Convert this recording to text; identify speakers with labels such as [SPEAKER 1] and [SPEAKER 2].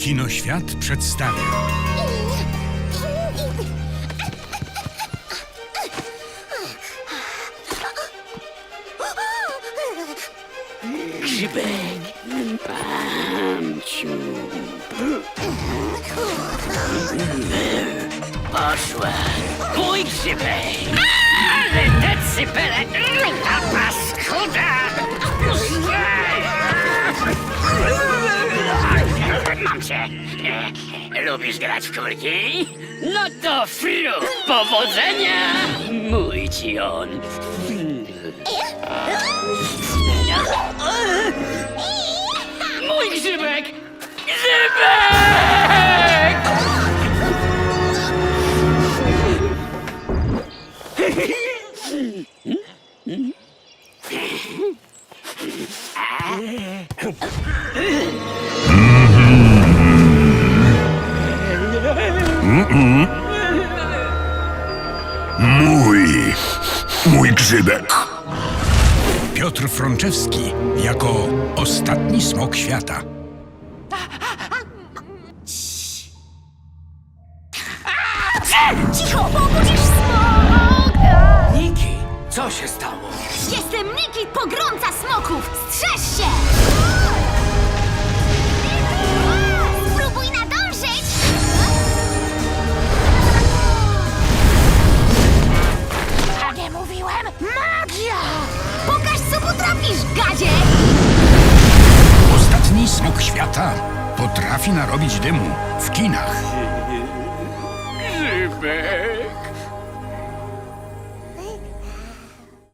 [SPEAKER 1] Kinoświat przedstawia
[SPEAKER 2] Grzybek, pamciu. Poszła. Mój grzybek. Ale te cypele, paskuda. Lubisz grać w kulki? No to fru, powodzenia, mój ci on. Mój grzybek! Grzybek!
[SPEAKER 3] Grzybek.
[SPEAKER 1] Piotr Frączewski jako ostatni smok świata.
[SPEAKER 4] Cicho, bo obudzisz smoga!
[SPEAKER 2] Niki, co się stało?
[SPEAKER 4] Jestem Niki, pogromca smoków! Strzeż
[SPEAKER 1] smok świata potrafi narobić dymu w kinach.
[SPEAKER 2] Grzybek!